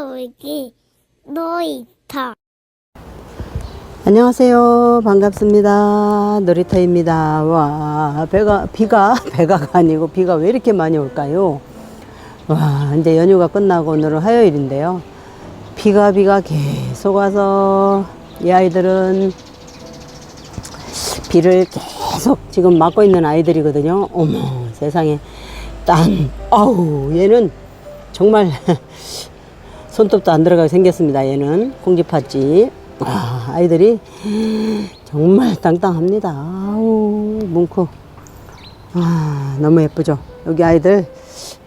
놀기 놀이터 안녕하세요. 반갑습니다. 놀이터입니다. 와, 배가, 비가, 배가가 아니고 비가 왜 이렇게 많이 올까요? 와, 이제 연휴가 끝나고 오늘은 화요일인데요. 비가, 비가 계속 와서 이 아이들은 비를 계속 지금 맞고 있는 아이들이거든요. 어머, 세상에. 딴, 아우, 얘는 정말 손톱도 안 들어가게 생겼습니다. 얘는 콩쥐팥쥐. 아, 아이들이 정말 땅땅합니다. 아우, 뭉크. 아, 너무 예쁘죠? 여기 아이들,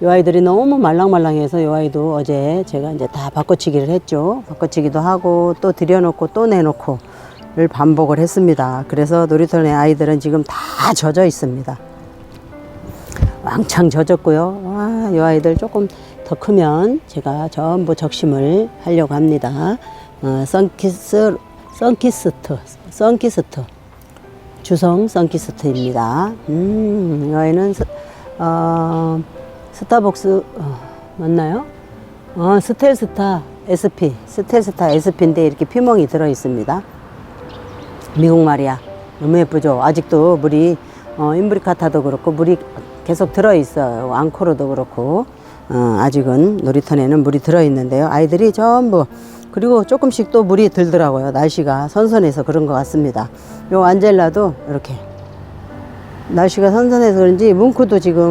이 아이들이 너무 말랑말랑해서 이 아이도 어제 제가 이제 다 바꿔치기를 했죠. 바꿔치기도 하고 또 들여놓고 또 내놓고 를 반복을 했습니다. 그래서 놀이터 내 아이들은 지금 다 젖어 있습니다. 왕창 젖었고요. 와, 이 아이들 조금 더 크면 제가 전부 적심을 하려고 합니다. 어, 선키스, 선키스트, 선키스트. 주성 선키스트입니다. 음, 이 아이는 스, 어, 스타벅스, 어, 맞나요? 어, 스텔스타 SP, 스텔스타 SP인데 이렇게 피멍이 들어 있습니다. 미국 말이야. 너무 예쁘죠? 아직도 물이, 어, 인브리카타도 그렇고, 물이 계속 들어 있어요. 앙코르도 그렇고, 어, 아직은 놀이터에는 물이 들어있는데요. 아이들이 전부, 그리고 조금씩 또 물이 들더라고요. 날씨가 선선해서 그런 것 같습니다. 요 안젤라도 이렇게. 날씨가 선선해서 그런지 뭉크도 지금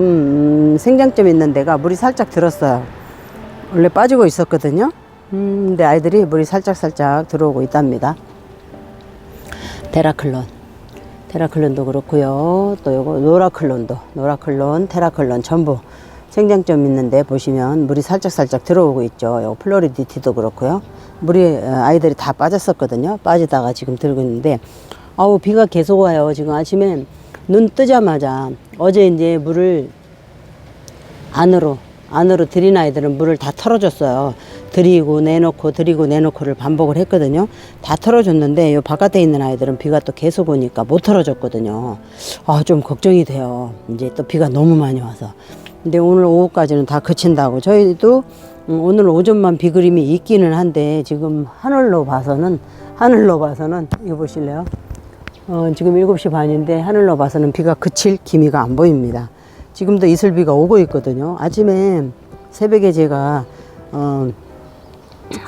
음, 생장점 있는 데가 물이 살짝 들었어요. 원래 빠지고 있었거든요. 음, 근데 아이들이 물이 살짝살짝 들어오고 있답니다. 테라클론. 테라클론도 그렇고요. 또 요거 노라클론도 노라클론, 테라클론 전부 생장점 있는데 보시면 물이 살짝살짝 들어오고 있죠. 요 플로리디티도 그렇고요. 물이 어, 아이들이 다 빠졌었거든요. 빠지다가 지금 들고 있는데 아우 비가 계속 와요. 지금 아침에 눈 뜨자마자 어제 이제 물을 안으로 안으로 들인 아이들은 물을 다 털어줬어요. 들이고 내놓고 들이고 내놓고를 반복을 했거든요. 다 털어줬는데 요 바깥에 있는 아이들은 비가 또 계속 오니까 못 털어줬거든요. 아 좀 걱정이 돼요. 이제 또 비가 너무 많이 와서. 근데 오늘 오후까지는 다 그친다고 저희도 음, 오늘 오전만 비 그림이 있기는 한데 지금 하늘로 봐서는 하늘로 봐서는 이거 보실래요? 어, 지금 7시 반인데 하늘로 봐서는 비가 그칠 기미가 안 보입니다. 지금도 이슬비가 오고 있거든요. 아침에 새벽에 제가 어,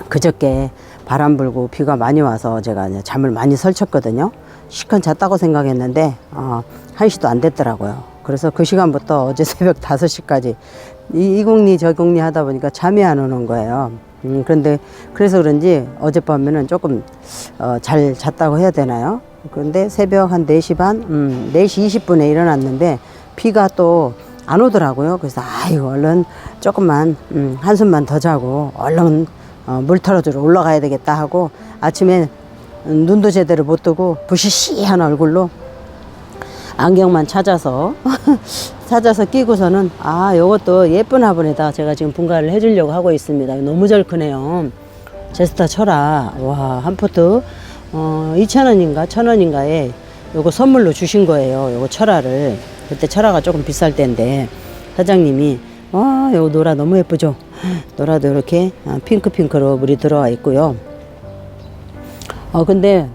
그저께 바람 불고 비가 많이 와서 제가 잠을 많이 설쳤거든요. 시간 잤다고 생각했는데 어, 1시도 안 됐더라고요. 그래서 그 시간부터 어제 새벽 5시까지 이, 이 공리 저 공리 하다 보니까 잠이 안 오는 거예요. 음, 그런데 그래서 그런지 어젯밤에는 조금 어, 잘 잤다고 해야 되나요? 그런데 새벽 한 4시 반, 음, 4시 20분에 일어났는데 비가 또 안 오더라고요. 그래서 아이고 얼른 조금만 음, 한숨만 더 자고 얼른 어, 물 털어주러 올라가야 되겠다 하고 아침에 음, 눈도 제대로 못 뜨고 부시시한 얼굴로 안경만 찾아서 찾아서 끼고서는 아 요것도 예쁜 화분에다 제가 지금 분갈이를 해주려고 하고 있습니다. 너무 잘 크네요. 제스타 철아 와한 포트 어 2,000원인가 1,000원인가에 요거 선물로 주신 거예요. 요거 철화를 그때 철화가 조금 비쌀 때인데 사장님이 와 요거 노라 너무 예쁘죠. 노라도 이렇게 아, 핑크 핑크로 물이 들어와 있고요. 어 근데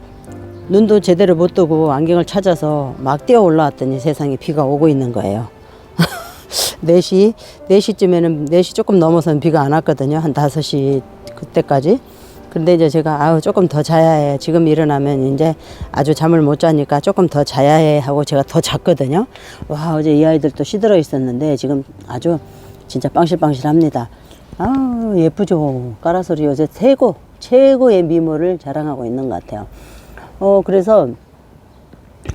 눈도 제대로 못 뜨고 안경을 찾아서 막 뛰어 올라왔더니 세상에 비가 오고 있는 거예요. 4시, 4시쯤에는 4시 조금 넘어서는 비가 안 왔거든요. 한 5시 그때까지. 근데 이제 제가 아우 조금 더 자야 해. 지금 일어나면 이제 아주 잠을 못 자니까 조금 더 자야 해 하고 제가 더 잤거든요. 와, 어제 이 아이들도 시들어 있었는데 지금 아주 진짜 빵실빵실합니다. 아우 예쁘죠. 까라소리 요새 최고, 최고의 미모를 자랑하고 있는 것 같아요. 어, 그래서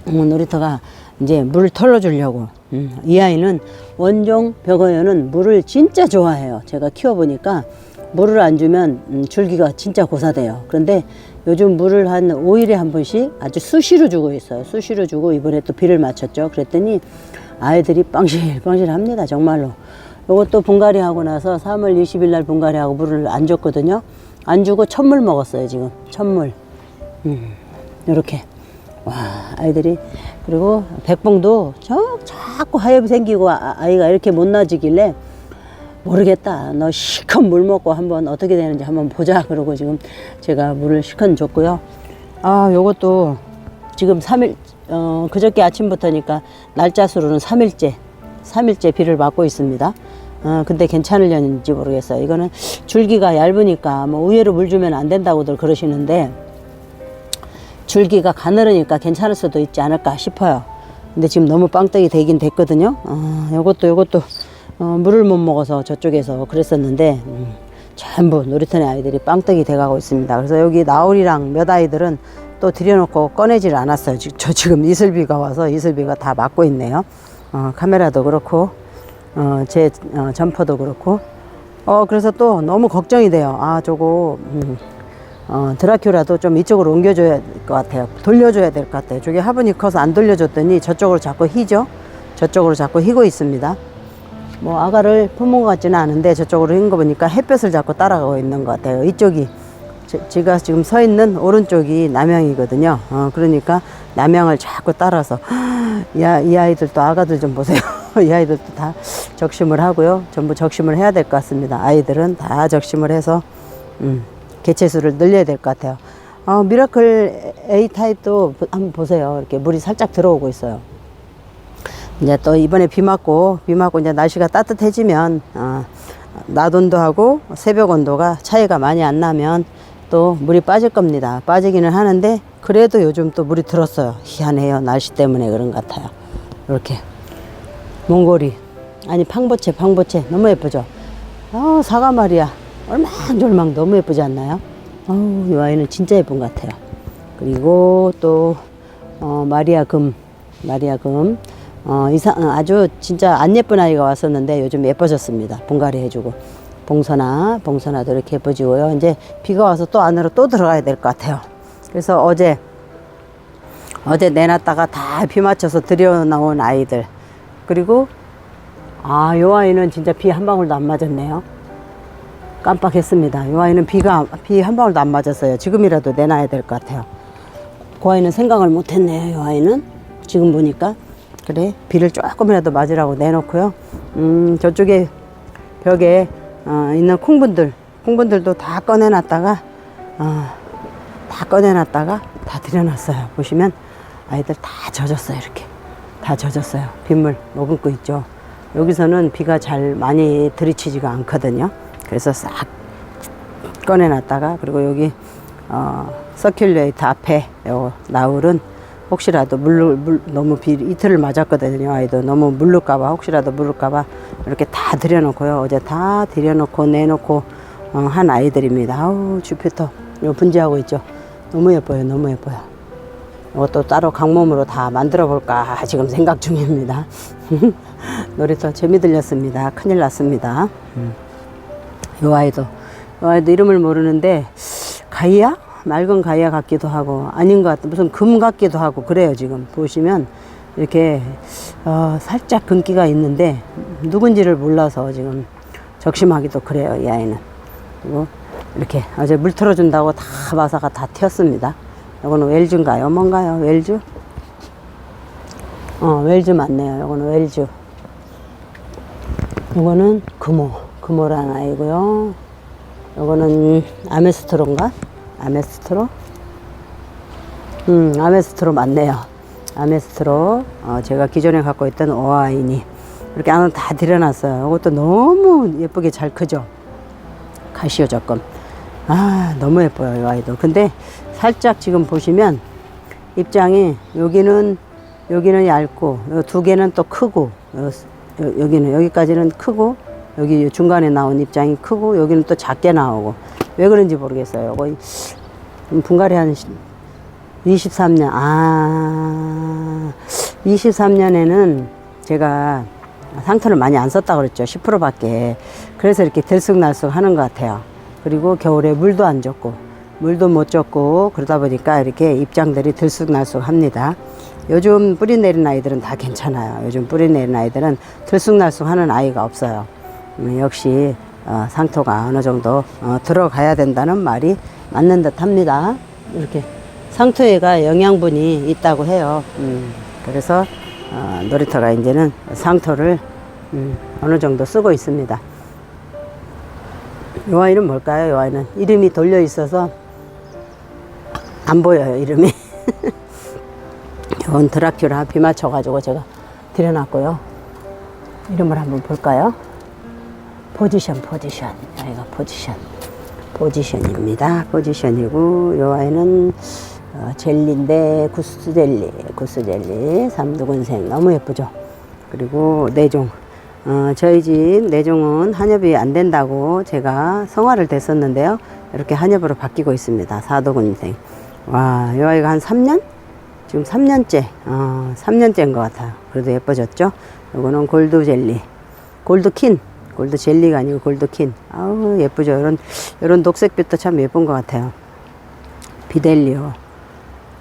어, 놀이터가 이제 물을 털어주려고. 음, 이 아이는 원종 벽어연은 물을 진짜 좋아해요. 제가 키워보니까 물을 안 주면 음, 줄기가 진짜 고사돼요. 그런데 요즘 물을 한 5일에 한 번씩 아주 수시로 주고 있어요. 수시로 주고 이번에 또 비를 맞췄죠. 그랬더니 아이들이 빵실빵실 합니다. 정말로. 요것도 분갈이 하고 나서 3월 20일 날 분갈이 하고 물을 안 줬거든요. 안 주고 천물 먹었어요, 지금. 천물. 음. 이렇게 와 아이들이 그리고 백봉도 저 자꾸 하엽이 생기고 아- 아이가 이렇게 못 나지길래 모르겠다. 너 시컷 물 먹고 한번 어떻게 되는지 한번 보자. 그러고 지금 제가 물을 시컷 줬고요. 아, 요것도 지금 3일, 어, 그저께 아침부터니까 날짜 수로는 3일째, 3일째 비를 맞고 있습니다. 어, 근데 괜찮으려는지 모르겠어요. 이거는 줄기가 얇으니까 뭐 의외로 물 주면 안 된다고들 그러시는데 줄기가 가늘으니까 괜찮을 수도 있지 않을까 싶어요. 근데 지금 너무 빵떡이 되긴 됐거든요. 어, 요것도 요것도 어, 물을 못 먹어서 저쪽에서 그랬었는데 음, 전부 놀이터의 아이들이 빵떡이 돼가고 있습니다. 그래서 여기 나올이랑 몇 아이들은 또 들여놓고 꺼내질 않았어요. 지- 저 지금 이슬비가 와서 이슬비가 다 막고 있네요. 어, 카메라도 그렇고 어, 제 어, 점퍼도 그렇고 어 그래서 또 너무 걱정이 돼요. 아 저거 음, 어, 드라큘라도 좀 이쪽으로 옮겨줘야 될 것 같아요. 돌려줘야 될 것 같아요. 저게 화분이 커서 안 돌려줬더니 저쪽으로 자꾸 휘죠. 저쪽으로 자꾸 휘고 있습니다. 뭐 아가를 품은 것 같지는 않은데 저쪽으로 흰 거 보니까 햇볕을 자꾸 따라가고 있는 것 같아요. 이쪽이 제- 제가 지금 서 있는 오른쪽이 남양이거든요. 어, 그러니까 남양을 자꾸 따라서 야, 이 아이들도 아가들 좀 보세요. 이 아이들도 다 적심을 하고요. 전부 적심을 해야 될 것 같습니다. 아이들은 다 적심을 해서 음, 개체수를 늘려야 될 것 같아요. 어, 미라클 A 타입도 보- 한번 보세요. 이렇게 물이 살짝 들어오고 있어요. 이제 또 이번에 비 맞고 비 맞고 이제 날씨가 따뜻해지면 어, 낮 온도하고 새벽 온도가 차이가 많이 안 나면 또 물이 빠질 겁니다. 빠지기는 하는데 그래도 요즘 또 물이 들었어요. 희한해요. 날씨 때문에 그런 것 같아요. 이렇게 몽골이 아니 팡보채 팡보채 너무 예쁘죠. 아 사과 말이야. 얼망졸망 너무 예쁘지 않나요? 아우 이 아이는 진짜 예쁜 것 같아요. 그리고 또 어, 마리아 금 마리아 금 어, 이상 어, 아주 진짜 안 예쁜 아이가 왔었는데 요즘 예뻐졌습니다. 분갈이 해주고 봉선아 봉선아도 이렇게 예뻐지고요. 이제 비가 와서 또 안으로 또 들어가야 될 것 같아요. 그래서 어제 어제 내놨다가 다 비 맞춰서 들여나온 아이들 그리고 아, 요 아이는 진짜 비 한 방울도 안 맞았네요. 깜빡했습니다. 요 아이는 비가 비 한 방울도 안 맞았어요. 지금이라도 내놔야 될 것 같아요. 그 아이는 생각을 못 했네요. 요 아이는 지금 보니까 그래 비를 조금이라도 맞으라고 내놓고요. 음, 저쪽에 벽에 어, 있는 콩분들 콩분들도 다 꺼내놨다가 어, 다 꺼내놨다가 다 들여놨어요. 보시면 아이들 다 젖었어요. 이렇게 다 젖었어요. 빗물 머금고 있죠. 여기서는 비가 잘 많이 들이치지가 않거든요. 그래서 싹 꺼내놨다가 그리고 여기 어, 서큘레이터 앞에 요 나울은 혹시라도 물, 물 너무 비 이틀을 맞았거든요. 아이도 너무 물를까봐 혹시라도 물를까봐 이렇게 다 들여놓고요. 어제 다 들여놓고 내놓고 어, 한 아이들입니다. 아우 주피터 요 분지하고 있죠. 너무 예뻐요. 너무 예뻐요. 이것도 따로 강몸으로 다 만들어 볼까 지금 생각 중입니다. 놀이터 재미 들렸습니다. 큰일 났습니다. 음. 요 아이도. 요 아이도 이름을 모르는데 가이아 맑은 가이아 같기도 하고 아닌 것 같아 무슨 금 같기도 하고 그래요 지금. 보시면 이렇게 어, 살짝 금기가 있는데 누군지를 몰라서 지금 적심하기도 그래요 이 아이는. 그리고 이렇게 어제 물 틀어준다고 다 마사가 다 튀었습니다. 이거는 웰주인가요? 뭔가요? 웰주 어 웰주 맞네요. 이거는 웰주 이거는 금호, 금호라는 아이고요. 이거는 아메스트로인가? 아메스트로? 음, 아메스트로 맞네요. 아메스트로. 어, 제가 기존에 갖고 있던 오아이니. 이렇게 안은 다 들여놨어요. 이것도 너무 예쁘게 잘 크죠? 가시오 조금. 아, 너무 예뻐요, 이 아이도. 근데 살짝 지금 보시면 입장이 여기는 여기는 얇고 요두 개는 또 크고 여기는 여기까지는 크고 여기 중간에 나온 입장이 크고 여기는 또 작게 나오고. 왜 그런지 모르겠어요. 거의 분갈이 한 23년 아 23년에는 제가 상토를 많이 안 썼다 그랬죠. 10%밖에. 그래서 이렇게 들쑥날쑥 하는 것 같아요. 그리고 겨울에 물도 안 줬고 물도 못 줬고 그러다 보니까 이렇게 입장들이 들쑥날쑥 합니다. 요즘 뿌리 내린 아이들은 다 괜찮아요. 요즘 뿌리 내린 아이들은 들쑥날쑥 하는 아이가 없어요. 음, 역시 어, 상토가 어느 정도 어, 들어가야 된다는 말이 맞는 듯 합니다 이렇게 상토에가 영양분이 있다고 해요. 음, 그래서 어, 놀이터가 이제는 상토를 음, 어느 정도 쓰고 있습니다. 요 아이는 뭘까요? 요 아이는 이름이 돌려 있어서 안 보여요 이름이. 이건 드라큘라 비 맞춰가지고 제가 들여놨고요. 이름을 한번 볼까요? 포지션, 포지션. 여기가 포지션. 포지션입니다. 포지션이고, 요 아이는 어, 젤리인데, 구스 젤리, 구스 젤리. 삼두근생. 너무 예쁘죠? 그리고 내종. 어, 저희 집 내종은 한엽이 안 된다고 제가 성화를 댔었는데요. 이렇게 한엽으로 바뀌고 있습니다. 사도근생. 와, 요 아이가 한 3년? 지금 3년째, 어, 3년째인 것 같아요. 그래도 예뻐졌죠? 요거는 골드 젤리. 골드 킨. 골드 젤리가 아니고 골드 킨. 아우, 예쁘죠? 이런, 이런 녹색빛도 참 예쁜 것 같아요. 비델리오.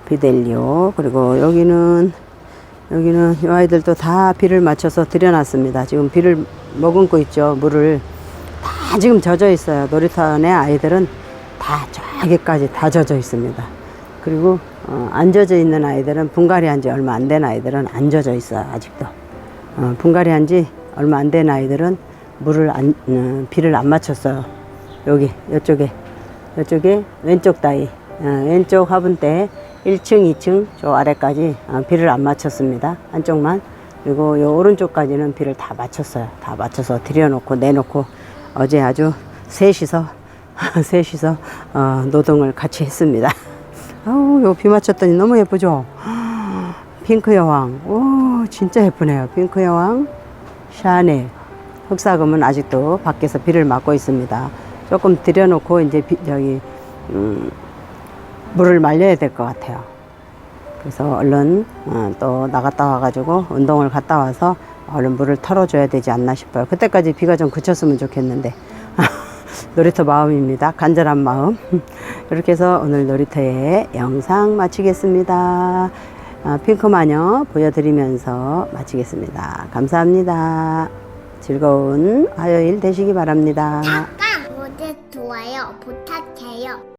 비델리오. 그리고 여기는, 여기는 이 아이들도 다 비를 맞춰서 들여놨습니다. 지금 비를 머금고 있죠. 물을. 다 지금 젖어 있어요. 놀이터 내 아이들은 다 저기까지 다 젖어 있습니다. 그리고 어, 안 젖어 있는 아이들은 분갈이 한 지 얼마 안 된 아이들은 안 젖어 있어요. 아직도. 어, 분갈이 한 지 얼마 안 된 아이들은 물을 안, 어, 비를 안 맞췄어요. 여기, 이쪽에, 이쪽에 왼쪽 다이, 어, 왼쪽 화분대 1층, 2층, 저 아래까지 어, 비를 안 맞췄습니다. 한쪽만. 그리고 요 오른쪽까지는 비를 다 맞췄어요. 다 맞춰서 들여놓고 내놓고 어제 아주 셋이서, 셋이서 어, 노동을 같이 했습니다. 아우, 요 비 맞췄더니 너무 예쁘죠? 핑크 여왕. 오, 진짜 예쁘네요. 핑크 여왕. 샤넬. 흑사금은 아직도 밖에서 비를 맞고 있습니다. 조금 들여놓고 이제 비, 저기, 음, 물을 말려야 될 것 같아요. 그래서 얼른 어, 또 나갔다 와가지고 운동을 갔다 와서 얼른 물을 털어줘야 되지 않나 싶어요. 그때까지 비가 좀 그쳤으면 좋겠는데. 놀이터 마음입니다. 간절한 마음. 이렇게 해서 오늘 놀이터의 영상 마치겠습니다. 아, 핑크 마녀 보여드리면서 마치겠습니다. 감사합니다. 즐거운 화요일 되시기 바랍니다. 모두 좋아요.